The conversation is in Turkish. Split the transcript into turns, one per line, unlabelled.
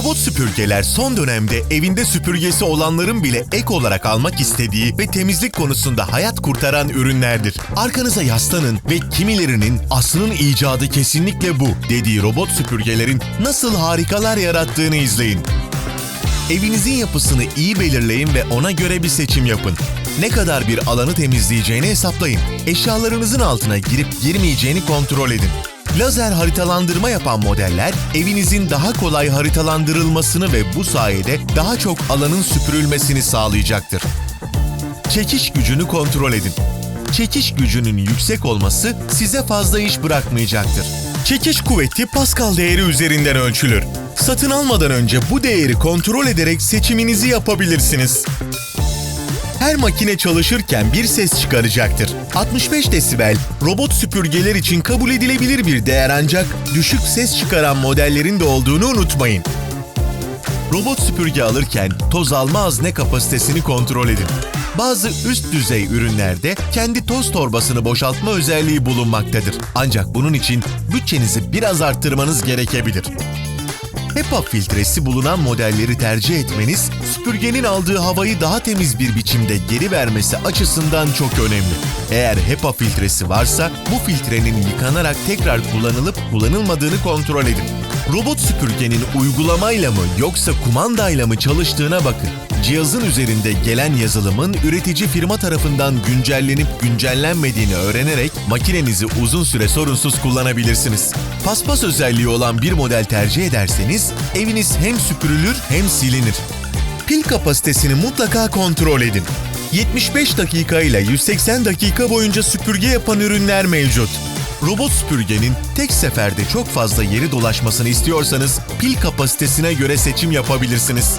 süpürgeler son dönemde evinde süpürgesi olanların bile ek olarak almak istediği ve temizlik konusunda hayat kurtaran ürünlerdir. Arkanıza yaslanın ve kimilerinin aslının icadı kesinlikle bu dediği robot süpürgelerin nasıl harikalar yarattığını izleyin. Evinizin yapısını iyi belirleyin ve ona göre bir seçim yapın. Ne kadar bir alanı temizleyeceğini hesaplayın. Eşyalarınızın altına girip girmeyeceğini kontrol edin. Lazer haritalandırma yapan modeller evinizin daha kolay haritalandırılmasını ve bu sayede daha çok alanın süpürülmesini sağlayacaktır. Çekiş gücünü kontrol edin. Çekiş gücünün yüksek olması size fazla iş bırakmayacaktır. Çekiş kuvveti Pascal değeri üzerinden ölçülür. Satın almadan önce bu değeri kontrol ederek seçiminizi yapabilirsiniz. Her makine çalışırken bir ses çıkaracaktır. 65 desibel robot süpürgeler için kabul edilebilir bir değer ancak düşük ses çıkaran modellerin de olduğunu unutmayın. Robot süpürge alırken toz alma hazne kapasitesini kontrol edin. Bazı üst düzey ürünlerde kendi toz torbasını boşaltma özelliği bulunmaktadır. Ancak bunun için bütçenizi biraz arttırmanız gerekebilir. HEPA filtresi bulunan modelleri tercih etmeniz, süpürgenin aldığı havayı daha temiz bir biçimde geri vermesi açısından çok önemli. Eğer HEPA filtresi varsa bu filtrenin yıkanarak tekrar kullanılıp kullanılmadığını kontrol edin. Robot süpürgenin uygulamayla mı yoksa kumandayla mı çalıştığına bakın. Cihazın üzerinde gelen yazılımın üretici firma tarafından güncellenip güncellenmediğini öğrenerek makinenizi uzun süre sorunsuz kullanabilirsiniz. Paspas özelliği olan bir model tercih ederseniz eviniz hem süpürülür hem silinir. Pil kapasitesini mutlaka kontrol edin. 75 dakika ile 180 dakika boyunca süpürge yapan ürünler mevcut. Robot süpürgenin tek seferde çok fazla yeri dolaşmasını istiyorsanız pil kapasitesine göre seçim yapabilirsiniz.